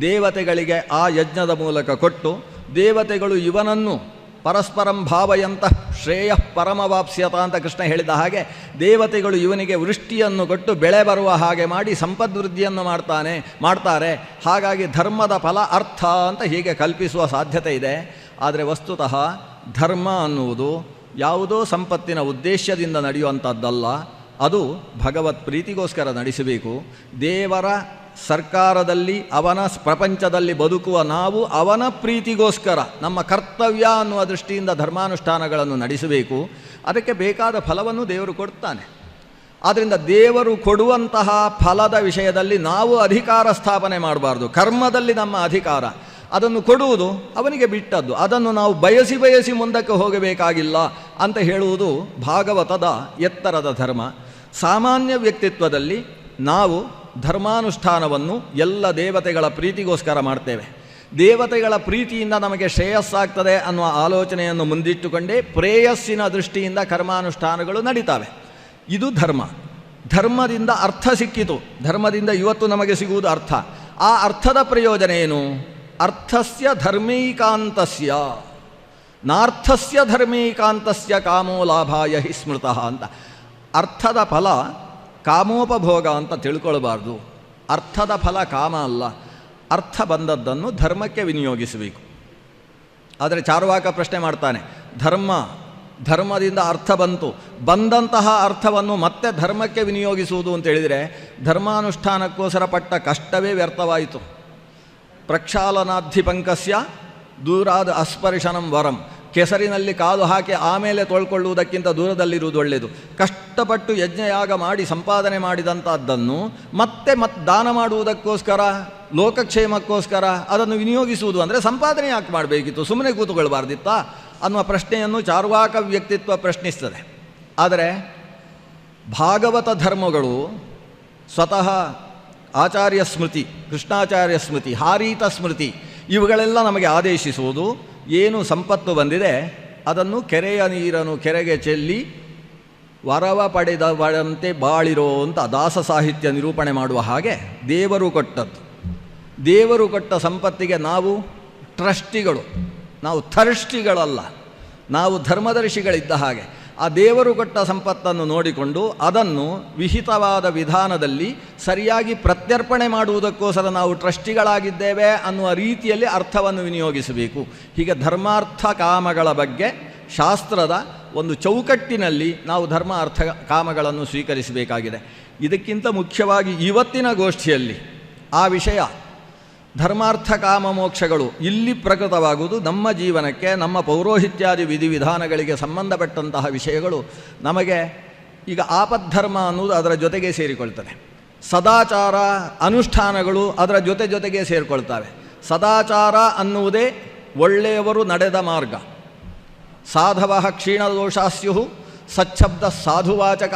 ದೇವತೆಗಳಿಗೆ ಆ ಯಜ್ಞದ ಮೂಲಕ ಕೊಟ್ಟು, ದೇವತೆಗಳು ಇವನನ್ನು ಪರಸ್ಪರಂ ಭಾವಯಂತ ಶ್ರೇಯ ಪರಮವಾಪ್ಸ್ಯತ ಅಂತ ಕೃಷ್ಣ ಹೇಳಿದ ಹಾಗೆ ದೇವತೆಗಳು ಇವನಿಗೆ ವೃಷ್ಟಿಯನ್ನು ಕೊಟ್ಟು ಬೆಳೆ ಬರುವ ಹಾಗೆ ಮಾಡಿ ಸಂಪದ್ವೃದ್ಧಿಯನ್ನು ಮಾಡ್ತಾನೆ, ಮಾಡ್ತಾರೆ. ಹಾಗಾಗಿ ಧರ್ಮದ ಫಲ ಅರ್ಥ ಅಂತ ಹೀಗೆ ಕಲ್ಪಿಸುವ ಸಾಧ್ಯತೆ ಇದೆ. ಆದರೆ ವಸ್ತುತಃ ಧರ್ಮ ಅನ್ನುವುದು ಯಾವುದೋ ಸಂಪತ್ತಿನ ಉದ್ದೇಶದಿಂದ ನಡೆಯುವಂಥದ್ದಲ್ಲ. ಅದು ಭಗವತ್ ಪ್ರೀತಿಗೋಸ್ಕರ ನಡೆಸಬೇಕು. ದೇವರ ಸರ್ಕಾರದಲ್ಲಿ, ಅವನ ಪ್ರಪಂಚದಲ್ಲಿ ಬದುಕುವ ನಾವು ಅವನ ಪ್ರೀತಿಗೋಸ್ಕರ, ನಮ್ಮ ಕರ್ತವ್ಯ ಅನ್ನುವ ದೃಷ್ಟಿಯಿಂದ ಧರ್ಮಾನುಷ್ಠಾನಗಳನ್ನು ನಡೆಸಬೇಕು. ಅದಕ್ಕೆ ಬೇಕಾದ ಫಲವನ್ನು ದೇವರು ಕೊಡ್ತಾನೆ. ಆದ್ದರಿಂದ ದೇವರು ಕೊಡುವಂತಹ ಫಲದ ವಿಷಯದಲ್ಲಿ ನಾವು ಅಧಿಕಾರ ಸ್ಥಾಪನೆ ಮಾಡಬಾರ್ದು. ಕರ್ಮದಲ್ಲಿ ನಮ್ಮ ಅಧಿಕಾರ. ಅದನ್ನು ಕೊಡುವುದು ಅವನಿಗೆ ಬಿಟ್ಟದ್ದು. ಅದನ್ನು ನಾವು ಬಯಸಿ ಬಯಸಿ ಮುಂದಕ್ಕೆ ಹೋಗಬೇಕಾಗಿಲ್ಲ ಅಂತ ಹೇಳುವುದು ಭಾಗವತದ ಎತ್ತರದ ಧರ್ಮ. ಸಾಮಾನ್ಯ ವ್ಯಕ್ತಿತ್ವದಲ್ಲಿ ನಾವು ಧರ್ಮಾನುಷ್ಠಾನವನ್ನು ಎಲ್ಲ ದೇವತೆಗಳ ಪ್ರೀತಿಗೋಸ್ಕರ ಮಾಡ್ತೇವೆ. ದೇವತೆಗಳ ಪ್ರೀತಿಯಿಂದ ನಮಗೆ ಶ್ರೇಯಸ್ಸಾಗ್ತದೆ ಅನ್ನುವ ಆಲೋಚನೆಯನ್ನು ಮುಂದಿಟ್ಟುಕೊಂಡೇ ಪ್ರೇಯಸ್ಸಿನ ದೃಷ್ಟಿಯಿಂದ ಕರ್ಮಾನುಷ್ಠಾನಗಳು ನಡೀತಾವೆ. ಇದು ಧರ್ಮ. ಧರ್ಮದಿಂದ ಅರ್ಥ ಸಿಕ್ಕಿತು. ಧರ್ಮದಿಂದ ಇವತ್ತು ನಮಗೆ ಸಿಗುವುದು ಅರ್ಥ. ಆ ಅರ್ಥದ ಪ್ರಯೋಜನ ಏನು? ಅರ್ಥಸ್ಯ ಧರ್ಮೀಕಾಂತಸ್ಯ. ನಾರ್ಥಸ್ಯ ಧರ್ಮೀಕಾಂತಸ್ಯ ಕಾಮೋ ಲಾಭಾಯ ಹಿ ಸ್ಮೃತಃ ಅಂತ. ಅರ್ಥದ ಫಲ ಕಾಮೋಪಭೋಗ ಅಂತ ತಿಳ್ಕೊಳ್ಬಾರ್ದು. ಅರ್ಥದ ಫಲ ಕಾಮ ಅಲ್ಲ. ಅರ್ಥ ಬಂದದ್ದನ್ನು ಧರ್ಮಕ್ಕೆ ವಿನಿಯೋಗಿಸಬೇಕು. ಆದರೆ ಚಾರುವಾಕ ಪ್ರಶ್ನೆ ಮಾಡ್ತಾನೆ, ಧರ್ಮ, ಧರ್ಮದಿಂದ ಅರ್ಥ ಬಂತು. ಬಂದಂತಹ ಅರ್ಥವನ್ನು ಮತ್ತೆ ಧರ್ಮಕ್ಕೆ ವಿನಿಯೋಗಿಸುವುದು ಅಂತ ಹೇಳಿದರೆ ಧರ್ಮಾನುಷ್ಠಾನಕ್ಕೋಸ್ಕರ ಪಟ್ಟ ಕಷ್ಟವೇ ವ್ಯರ್ಥವಾಯಿತು. ಪ್ರಕ್ಷಾಲನಾಧಿಪಂಕಸ್ಯ ದೂರಾದ ಅಸ್ಪರ್ಶನಂ ವರಂ. ಕೆಸರಿನಲ್ಲಿ ಕಾಲು ಹಾಕಿ ಆಮೇಲೆ ತೊಳ್ಕೊಳ್ಳುವುದಕ್ಕಿಂತ ದೂರದಲ್ಲಿರುವುದು ಒಳ್ಳೆಯದು. ಕಷ್ಟಪಟ್ಟು ಯಜ್ಞಯಾಗ ಮಾಡಿ ಸಂಪಾದನೆ ಮಾಡಿದಂಥದ್ದನ್ನು ಮತ್ತೆ ಮತ್ ದಾನ ಮಾಡುವುದಕ್ಕೋಸ್ಕರ, ಲೋಕಕ್ಷೇಮಕ್ಕೋಸ್ಕರ ಅದನ್ನು ವಿನಿಯೋಗಿಸುವುದು ಅಂದರೆ ಸಂಪಾದನೆ ಯಾಕೆ ಮಾಡಬೇಕಿತ್ತು? ಸುಮ್ಮನೆ ಕೂತುಕೊಳ್ಬಾರ್ದಿತ್ತಾ? ಅನ್ನುವ ಪ್ರಶ್ನೆಯನ್ನು ಚಾರ್ವಾಕ ವ್ಯಕ್ತಿತ್ವ ಪ್ರಶ್ನಿಸ್ತದೆ. ಆದರೆ ಭಾಗವತ ಧರ್ಮಗಳು ಸ್ವತಃ ಆಚಾರ್ಯ ಸ್ಮೃತಿ, ಕೃಷ್ಣಾಚಾರ್ಯ ಸ್ಮೃತಿ, ಹಾರೀತ ಸ್ಮೃತಿ, ಇವುಗಳೆಲ್ಲ ನಮಗೆ ಆದೇಶಿಸುವುದು ಏನು ಸಂಪತ್ತು ಬಂದಿದೆ, ಅದನ್ನು ಕೆರೆಯ ನೀರನ್ನು ಕೆರೆಗೆ ಚೆಲ್ಲಿ ವರವ ಪಡೆದವರಂತೆ ಬಾಳಿರೋ ಅಂತ ದಾಸ ಸಾಹಿತ್ಯ ನಿರೂಪಣೆ ಮಾಡುವ ಹಾಗೆ ದೇವರು ಕೊಟ್ಟದ್ದು. ದೇವರು ಕೊಟ್ಟ ಸಂಪತ್ತಿಗೆ ನಾವು ಟ್ರಸ್ಟಿಗಳು, ನಾವು ಥರ್ಷ್ಟಿಗಳಲ್ಲ ನಾವು ಧರ್ಮದರ್ಶಿಗಳಿದ್ದ ಹಾಗೆ. ಆ ದೇವರು ಕೊಟ್ಟ ಸಂಪತ್ತನ್ನು ನೋಡಿಕೊಂಡು ಅದನ್ನು ವಿಹಿತವಾದ ವಿಧಾನದಲ್ಲಿ ಸರಿಯಾಗಿ ಪ್ರತ್ಯರ್ಪಣೆ ಮಾಡುವುದಕ್ಕೋಸ್ಕರ ನಾವು ಟ್ರಸ್ಟಿಗಳಾಗಿದ್ದೇವೆ ಅನ್ನುವ ರೀತಿಯಲ್ಲಿ ಅರ್ಥವನ್ನು ವಿನಿಯೋಗಿಸಬೇಕು. ಹೀಗೆ ಧರ್ಮಾರ್ಥ ಕಾಮಗಳ ಬಗ್ಗೆ ಶಾಸ್ತ್ರದ ಒಂದು ಚೌಕಟ್ಟಿನಲ್ಲಿ ನಾವು ಧರ್ಮ ಅರ್ಥ ಕಾಮಗಳನ್ನು ಸ್ವೀಕರಿಸಬೇಕಾಗಿದೆ. ಇದಕ್ಕಿಂತ ಮುಖ್ಯವಾಗಿ ಇವತ್ತಿನ ಗೋಷ್ಠಿಯಲ್ಲಿ ಆ ವಿಷಯ ಧರ್ಮಾರ್ಥ ಕಾಮ ಮೋಕ್ಷಗಳು ಇಲ್ಲಿ ಪ್ರಕೃತವಾಗುವುದು ನಮ್ಮ ಜೀವನಕ್ಕೆ, ನಮ್ಮ ಪೌರೋಹಿತ್ಯಾದಿ ವಿಧಿವಿಧಾನಗಳಿಗೆ ಸಂಬಂಧಪಟ್ಟಂತಹ ವಿಷಯಗಳು ನಮಗೆ ಈಗ ಆಪದ್ಧರ್ಮ ಅನ್ನೋದು ಅದರ ಜೊತೆಗೆ ಸೇರಿಕೊಳ್ತದೆ. ಸದಾಚಾರ ಅನುಷ್ಠಾನಗಳು ಅದರ ಜೊತೆ ಜೊತೆಗೆ ಸೇರಿಕೊಳ್ತವೆ. ಸದಾಚಾರ ಅನ್ನುವುದೇ ಒಳ್ಳೆಯವರು ನಡೆದ ಮಾರ್ಗ. ಸಾಧವ ಕ್ಷೀಣದೋಷಾಸ್ಯು ಸಚ್ಛಬ್ದ ಸಾಧುವಾಚಕ,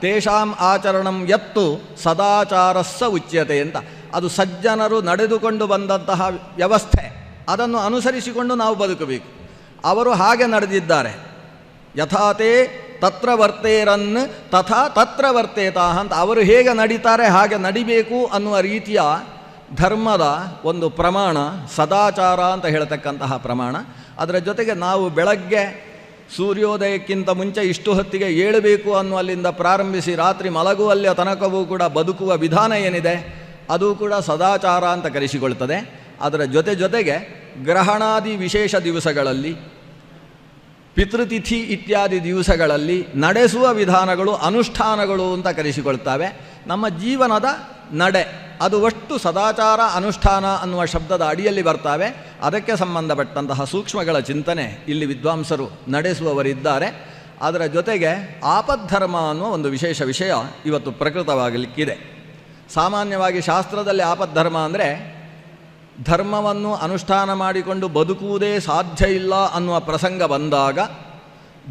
ತೇಷಾಂ ಆಚರಣಂ ಎತ್ತು ಸದಾಚಾರಸ್ಸ ಉಚ್ಯತೆ ಅಂತ. ಅದು ಸಜ್ಜನರು ನಡೆದುಕೊಂಡು ಬಂದಂತಹ ವ್ಯವಸ್ಥೆ. ಅದನ್ನು ಅನುಸರಿಸಿಕೊಂಡು ನಾವು ಬದುಕಬೇಕು. ಅವರು ಹಾಗೆ ನಡೆದಿದ್ದಾರೆ. ಯಥಾತೇ ತತ್ರ ವರ್ತೇರನ್ ತಥಾ ತತ್ರ ವರ್ತೇತ ಅಂತ ಅವರು ಹೇಗೆ ನಡೀತಾರೆ, ಹಾಗೆ ನಡಿಬೇಕು ಅನ್ನುವ ರೀತಿಯ ಧರ್ಮದ ಒಂದು ಪ್ರಮಾಣ, ಸದಾಚಾರ ಅಂತ ಹೇಳ್ತಕ್ಕಂತಹ ಪ್ರಮಾಣ. ಅದರ ಜೊತೆಗೆ ನಾವು ಬೆಳಗ್ಗೆ ಸೂರ್ಯೋದಯಕ್ಕಿಂತ ಮುಂಚೆ ಇಷ್ಟು ಹೊತ್ತಿಗೆ ಏಳಬೇಕು ಅನ್ನುವಲ್ಲಿಂದ ಪ್ರಾರಂಭಿಸಿ ರಾತ್ರಿ ಮಲಗುವಲ್ಲಿಯ ತನಕವೂ ಕೂಡ ಬದುಕುವ ವಿಧಾನ ಏನಿದೆ? ಅದು ಕೂಡ ಸದಾಚಾರ ಅಂತ ಕರೆಸಿಕೊಳ್ತದೆ. ಅದರ ಜೊತೆ ಜೊತೆಗೆ ಗ್ರಹಣಾದಿ ವಿಶೇಷ ದಿವಸಗಳಲ್ಲಿ, ಪಿತೃತಿಥಿ ಇತ್ಯಾದಿ ದಿವಸಗಳಲ್ಲಿ ನಡೆಸುವ ವಿಧಾನಗಳು ಅನುಷ್ಠಾನಗಳು ಅಂತ ಕರೆಸಿಕೊಳ್ತವೆ. ನಮ್ಮ ಜೀವನದ ನಡೆ, ಅದು ಅಷ್ಟು ಸದಾಚಾರ ಅನುಷ್ಠಾನ ಅನ್ನುವ ಶಬ್ದದ ಅಡಿಯಲ್ಲಿ ಬರ್ತಾವೆ. ಅದಕ್ಕೆ ಸಂಬಂಧಪಟ್ಟಂತಹ ಸೂಕ್ಷ್ಮಗಳ ಚಿಂತನೆ ಇಲ್ಲಿ ವಿದ್ವಾಂಸರು ನಡೆಸುವವರಿದ್ದಾರೆ. ಅದರ ಜೊತೆಗೆ ಆಪದ್ಧರ್ಮ ಅನ್ನುವ ಒಂದು ವಿಶೇಷ ವಿಷಯ ಇವತ್ತು ಪ್ರಕೃತವಾಗಲಿಕ್ಕಿದೆ. ಸಾಮಾನ್ಯವಾಗಿ ಶಾಸ್ತ್ರದಲ್ಲಿ ಆಪದ್ಧರ್ಮ ಅಂದರೆ ಧರ್ಮವನ್ನು ಅನುಷ್ಠಾನ ಮಾಡಿಕೊಂಡು ಬದುಕುವುದೇ ಸಾಧ್ಯ ಇಲ್ಲ ಅನ್ನುವ ಪ್ರಸಂಗ ಬಂದಾಗ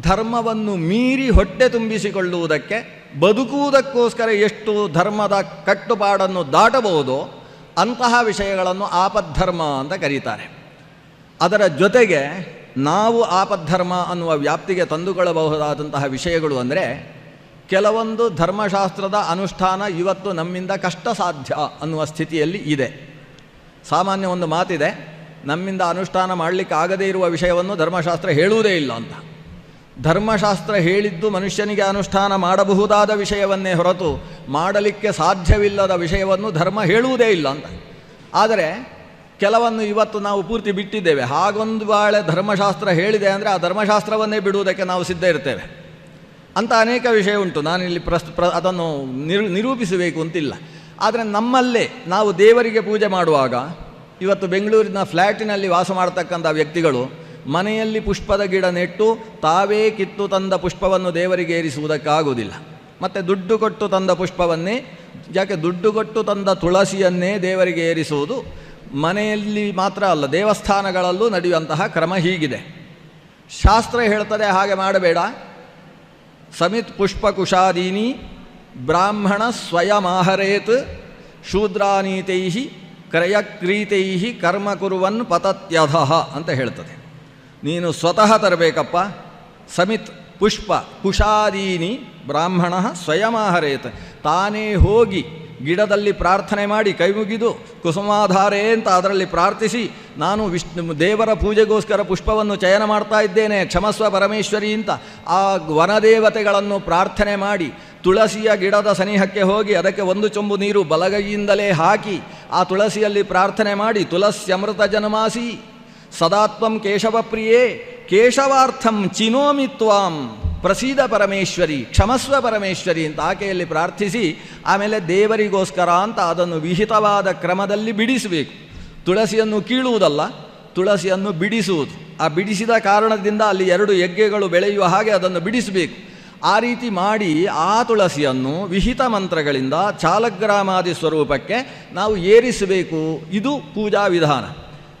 ಧರ್ಮವನ್ನು ಮೀರಿ ಹೊಟ್ಟೆ ತುಂಬಿಸಿಕೊಳ್ಳುವುದಕ್ಕೆ ಬದುಕುವುದಕ್ಕೋಸ್ಕರ ಎಷ್ಟು ಧರ್ಮದ ಕಟ್ಟುಪಾಡನ್ನು ದಾಟಬಹುದೋ ಅಂತಹ ವಿಷಯಗಳನ್ನು ಆಪದ್ಧರ್ಮ ಅಂತ ಕರೀತಾರೆ. ಅದರ ಜೊತೆಗೆ ನಾವು ಆಪದ್ಧರ್ಮ ಅನ್ನುವ ವ್ಯಾಪ್ತಿಗೆ ತಂದುಕೊಳ್ಳಬಹುದಾದಂತಹ ವಿಷಯಗಳು ಅಂದರೆ ಕೆಲವೊಂದು ಧರ್ಮಶಾಸ್ತ್ರದ ಅನುಷ್ಠಾನ ಇವತ್ತು ನಮ್ಮಿಂದ ಕಷ್ಟ ಸಾಧ್ಯ ಅನ್ನುವ ಸ್ಥಿತಿಯಲ್ಲಿ ಇದೆ. ಸಾಮಾನ್ಯ ಒಂದು ಮಾತಿದೆ, ನಮ್ಮಿಂದ ಅನುಷ್ಠಾನ ಮಾಡಲಿಕ್ಕೆ ಆಗದೇ ಇರುವ ವಿಷಯವನ್ನು ಧರ್ಮಶಾಸ್ತ್ರ ಹೇಳುವುದೇ ಇಲ್ಲ ಅಂತ. ಧರ್ಮಶಾಸ್ತ್ರ ಹೇಳಿದ್ದು ಮನುಷ್ಯನಿಗೆ ಅನುಷ್ಠಾನ ಮಾಡಬಹುದಾದ ವಿಷಯವನ್ನೇ ಹೊರತು ಮಾಡಲಿಕ್ಕೆ ಸಾಧ್ಯವಿಲ್ಲದ ವಿಷಯವನ್ನು ಧರ್ಮ ಹೇಳುವುದೇ ಇಲ್ಲ ಅಂತ. ಆದರೆ ಕೆಲವನ್ನು ಇವತ್ತು ನಾವು ಪೂರ್ತಿ ಬಿಟ್ಟಿದ್ದೇವೆ. ಹಾಗೊಂದು ಬಾಳೆ ಧರ್ಮಶಾಸ್ತ್ರ ಹೇಳಿದೆ ಅಂದರೆ ಆ ಧರ್ಮಶಾಸ್ತ್ರವನ್ನೇ ಬಿಡುವುದಕ್ಕೆ ನಾವು ಸಿದ್ಧ ಇರ್ತೇವೆ. ಅಂತ ಅನೇಕ ವಿಷಯ ಉಂಟು. ನಾನಿಲ್ಲಿ ಪ್ರಸ್, ಪ್ರ, ಅದನ್ನು ನಿರು, ನಿರೂಪಿಸಬೇಕು ಅಂತಿಲ್ಲ. ಆದರೆ ನಮ್ಮಲ್ಲೇ ನಾವು ದೇವರಿಗೆ ಪೂಜೆ ಮಾಡುವಾಗ, ಇವತ್ತು ಬೆಂಗಳೂರಿನ ಫ್ಲ್ಯಾಟಿನಲ್ಲಿ ವಾಸ ಮಾಡತಕ್ಕಂಥ ವ್ಯಕ್ತಿಗಳು, ಮನೆಯಲ್ಲಿ ಪುಷ್ಪದ ಗಿಡ ನೆಟ್ಟು ತಾವೇ ಕಿತ್ತು ತಂದ ಪುಷ್ಪವನ್ನು ದೇವರಿಗೆ ಏರಿಸುವುದಕ್ಕಾಗುವುದಿಲ್ಲ. ಮತ್ತು ದುಡ್ಡು ಕೊಟ್ಟು ತಂದ ಪುಷ್ಪವನ್ನೇ, ಯಾಕೆ ದುಡ್ಡು ಕೊಟ್ಟು ತಂದ ತುಳಸಿಯನ್ನೇ ದೇವರಿಗೆ ಏರಿಸುವುದು? ಮನೆಯಲ್ಲಿ ಮಾತ್ರ ಅಲ್ಲ, ದೇವಸ್ಥಾನಗಳಲ್ಲೂ ನಡೆಯುವಂತಹ ಕ್ರಮ ಹೀಗಿದೆ. ಶಾಸ್ತ್ರ ಹೇಳ್ತದೆ ಹಾಗೆ ಮಾಡಬೇಡ. ಸಮಿತ್ ಪುಷ್ಪಕುಶಾದೀನಿ ಬ್ರಾಹ್ಮಣ ಸ್ವಯಮಾಹರೇತ್ ಶೂದ್ರಾನೀತೈ ಕ್ರಯಕ್ರೀತೈ ಕರ್ಮ ಕುರುವನ್ ಪತತ್ಯಧ ಅಂತ ಹೇಳ್ತದೆ. ನೀನು ಸ್ವತಃ ತರಬೇಕಪ್ಪ. ಸಮಿತ್ ಪುಷ್ಪ ಕುಶಾದೀನಿ ಬ್ರಾಹ್ಮಣ ಸ್ವಯಮಾಹರೇತ್. ತಾನೇ ಹೋಗಿ ಗಿಡದಲ್ಲಿ ಪ್ರಾರ್ಥನೆ ಮಾಡಿ ಕೈಮುಗಿದು ಕುಸುಮಾಧಾರೆ ಅಂತ ಅದರಲ್ಲಿ ಪ್ರಾರ್ಥಿಸಿ ನಾನು ವಿಷ್ಣು, ದೇವರ ಪೂಜೆಗೋಸ್ಕರ ಪುಷ್ಪವನ್ನು ಚಯನ ಮಾಡ್ತಾ ಇದ್ದೇನೆ. ಕ್ಷಮಸ್ವ ಪರಮೇಶ್ವರಿ ಅಂತ ಆ ವನದೇವತೆಗಳನ್ನು ಪ್ರಾರ್ಥನೆ ಮಾಡಿ ತುಳಸಿಯ ಗಿಡದ ಸನಿಹಕ್ಕೆ ಹೋಗಿ ಅದಕ್ಕೆ ಒಂದು ಚೊಂಬು ನೀರು ಬಲಗೈಯಿಂದಲೇ ಹಾಕಿ ಆ ತುಳಸಿಯಲ್ಲಿ ಪ್ರಾರ್ಥನೆ ಮಾಡಿ ತುಳಸ್ಯಮೃತ ಜನಮಾಸಿ. ಸದಾತ್ವಂ ಕೇಶವ ಪ್ರಿಯೇ, ಕೇಶವಾರ್ಥಂ ಚಿನೋಮಿ ತ್ವಾಂ, ಪ್ರಸೀದ ಪರಮೇಶ್ವರಿ, ಕ್ಷಮಸ್ವ ಪರಮೇಶ್ವರಿ ಅಂತ ಆಕೆಯಲ್ಲಿ ಪ್ರಾರ್ಥಿಸಿ, ಆಮೇಲೆ ದೇವರಿಗೋಸ್ಕರ ಅಂತ ಅದನ್ನು ವಿಹಿತವಾದ ಕ್ರಮದಲ್ಲಿ ಬಿಡಿಸಬೇಕು. ತುಳಸಿಯನ್ನು ಕೀಳುವುದಲ್ಲ, ತುಳಸಿಯನ್ನು ಬಿಡಿಸುವುದು. ಆ ಬಿಡಿಸಿದ ಕಾರಣದಿಂದ ಅಲ್ಲಿ ಎರಡು ಯಜ್ಞಗಳು ಬೆಳೆಯುವ ಹಾಗೆ ಅದನ್ನು ಬಿಡಿಸಬೇಕು. ಆ ರೀತಿ ಮಾಡಿ ಆ ತುಳಸಿಯನ್ನು ವಿಹಿತ ಮಂತ್ರಗಳಿಂದ ಚಾಲಗ್ರಾಮಾದಿ ಸ್ವರೂಪಕ್ಕೆ ನಾವು ಏರಿಸಬೇಕು. ಇದು ಪೂಜಾ ವಿಧಾನ.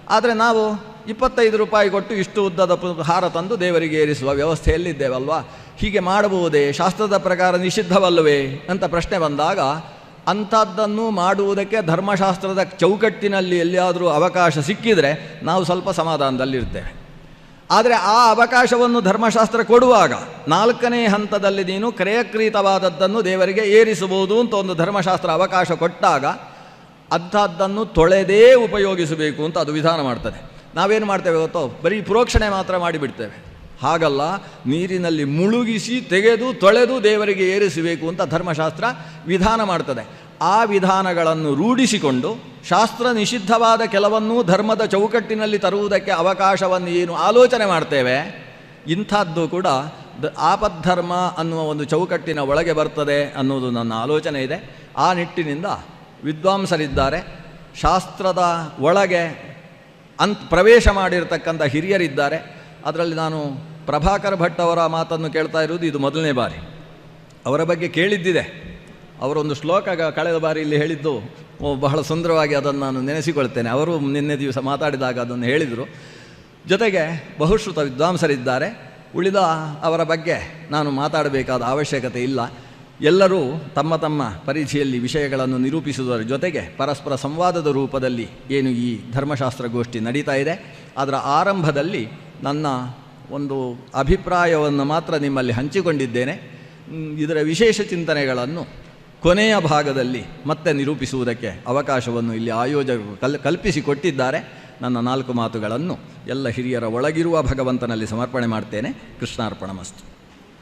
ಆದರೆ ನಾವು ಇಪ್ಪತ್ತೈದು ರೂಪಾಯಿ ಕೊಟ್ಟು ಇಷ್ಟು ಉದ್ದದ ಹಾರ ತಂದು ದೇವರಿಗೆ ಏರಿಸುವ ವ್ಯವಸ್ಥೆಯಲ್ಲಿದ್ದೇವಲ್ವಾ? ಹೀಗೆ ಮಾಡಬಹುದೇ? ಶಾಸ್ತ್ರದ ಪ್ರಕಾರ ನಿಷಿದ್ಧವಲ್ಲವೇ? ಅಂತ ಪ್ರಶ್ನೆ ಬಂದಾಗ ಅಂಥದ್ದನ್ನು ಮಾಡುವುದಕ್ಕೆ ಧರ್ಮಶಾಸ್ತ್ರದ ಚೌಕಟ್ಟಿನಲ್ಲಿ ಎಲ್ಲಿಯಾದರೂ ಅವಕಾಶ ಸಿಕ್ಕಿದರೆ ನಾವು ಸ್ವಲ್ಪ ಸಮಾಧಾನದಲ್ಲಿರ್ತೇವೆ. ಆದರೆ ಆ ಅವಕಾಶವನ್ನು ಧರ್ಮಶಾಸ್ತ್ರ ಕೊಡುವಾಗ ನಾಲ್ಕನೇ ಹಂತದಲ್ಲಿ ನೀನು ಕ್ರಯಕ್ರೀತವಾದದ್ದನ್ನು ದೇವರಿಗೆ ಏರಿಸಬಹುದು ಅಂತ ಒಂದು ಧರ್ಮಶಾಸ್ತ್ರ ಅವಕಾಶ ಕೊಟ್ಟಾಗ ಅಂಥದ್ದನ್ನು ತೊಳೆದೇ ಉಪಯೋಗಿಸಬೇಕು ಅಂತ ಅದು ವಿಧಾನ ಮಾಡ್ತದೆ. ನಾವೇನು ಮಾಡ್ತೇವೆ ಗೊತ್ತೋ, ಬರೀ ಪ್ರೋಕ್ಷಣೆ ಮಾತ್ರ ಮಾಡಿಬಿಡ್ತೇವೆ. ಹಾಗಲ್ಲ, ನೀರಿನಲ್ಲಿ ಮುಳುಗಿಸಿ ತೆಗೆದು ತೊಳೆದು ದೇವರಿಗೆ ಏರಿಸಬೇಕು ಅಂತ ಧರ್ಮಶಾಸ್ತ್ರ ವಿಧಾನ ಮಾಡ್ತದೆ. ಆ ವಿಧಾನಗಳನ್ನು ರೂಢಿಸಿಕೊಂಡು ಶಾಸ್ತ್ರ ನಿಷಿದ್ಧವಾದ ಕೆಲವನ್ನೂ ಧರ್ಮದ ಚೌಕಟ್ಟಿನಲ್ಲಿ ತರುವುದಕ್ಕೆ ಅವಕಾಶವನ್ನು ಏನು ಆಲೋಚನೆ ಮಾಡ್ತೇವೆ? ಇಂಥದ್ದು ಕೂಡ ಆಪದ್ಧರ್ಮ ಅನ್ನುವ ಒಂದು ಚೌಕಟ್ಟಿನ ಒಳಗೆ ಬರ್ತದೆ ಅನ್ನೋದು ನನ್ನ ಆಲೋಚನೆ ಇದೆ. ಆ ನಿಟ್ಟಿನಿಂದ ವಿದ್ವಾಂಸರಿದ್ದಾರೆ. ಶಾಸ್ತ್ರದ ಒಳಗೆ ಅಂತ್ ಪ್ರವೇಶ ಮಾಡಿರತಕ್ಕಂಥ ಹಿರಿಯರಿದ್ದಾರೆ. ಅದರಲ್ಲಿ ನಾನು ಪ್ರಭಾಕರ್ ಭಟ್ ಅವರ ಮಾತನ್ನು ಕೇಳ್ತಾ ಇರುವುದು ಇದು ಮೊದಲನೇ ಬಾರಿ. ಅವರ ಬಗ್ಗೆ ಕೇಳಿದ್ದಿದೆ. ಅವರೊಂದು ಶ್ಲೋಕ ಕಳೆದ ಬಾರಿ ಇಲ್ಲಿ ಹೇಳಿದ್ದು ಬಹಳ ಸುಂದರವಾಗಿ ಅದನ್ನು ನಾನು ನೆನೆಸಿಕೊಳ್ತೇನೆ. ಅವರು ನಿನ್ನೆ ದಿವಸ ಮಾತಾಡಿದಾಗ ಅದನ್ನು ಹೇಳಿದರು. ಜೊತೆಗೆ ಬಹುಶ್ರುತ ವಿದ್ವಾಂಸರಿದ್ದಾರೆ. ಉಳಿದ ಅವರ ಬಗ್ಗೆ ನಾನು ಮಾತಾಡಬೇಕಾದ ಅವಶ್ಯಕತೆ ಇಲ್ಲ. ಎಲ್ಲರೂ ತಮ್ಮ ತಮ್ಮ ಪರಿಧಿಯಲ್ಲಿ ವಿಷಯಗಳನ್ನು ನಿರೂಪಿಸುವುದರ ಜೊತೆಗೆ ಪರಸ್ಪರ ಸಂವಾದದ ರೂಪದಲ್ಲಿ ಏನು ಈ ಧರ್ಮಶಾಸ್ತ್ರ ಗೋಷ್ಠಿ ನಡೀತಾ ಇದೆ. ಅದರ ಆರಂಭದಲ್ಲಿ ನನ್ನ ಒಂದು ಅಭಿಪ್ರಾಯವನ್ನು ಮಾತ್ರ ನಿಮ್ಮಲ್ಲಿ ಹಂಚಿಕೊಂಡಿದ್ದೇನೆ. ಇದರ ವಿಶೇಷ ಚಿಂತನೆಗಳನ್ನು ಕೊನೆಯ ಭಾಗದಲ್ಲಿ ಮತ್ತೆ ನಿರೂಪಿಸುವುದಕ್ಕೆ ಅವಕಾಶವನ್ನು ಇಲ್ಲಿ ಆಯೋಜಕರು ಕಲ್, ಕಲ್ಪಿಸಿಕೊಟ್ಟಿದ್ದಾರೆ. ನನ್ನ ನಾಲ್ಕು ಮಾತುಗಳನ್ನು ಎಲ್ಲ ಹಿರಿಯರ ಒಳಗಿರುವ ಭಗವಂತನಲ್ಲಿ ಸಮರ್ಪಣೆ ಮಾಡ್ತೇನೆ. ಕೃಷ್ಣಾರ್ಪಣ ಮಸ್ತು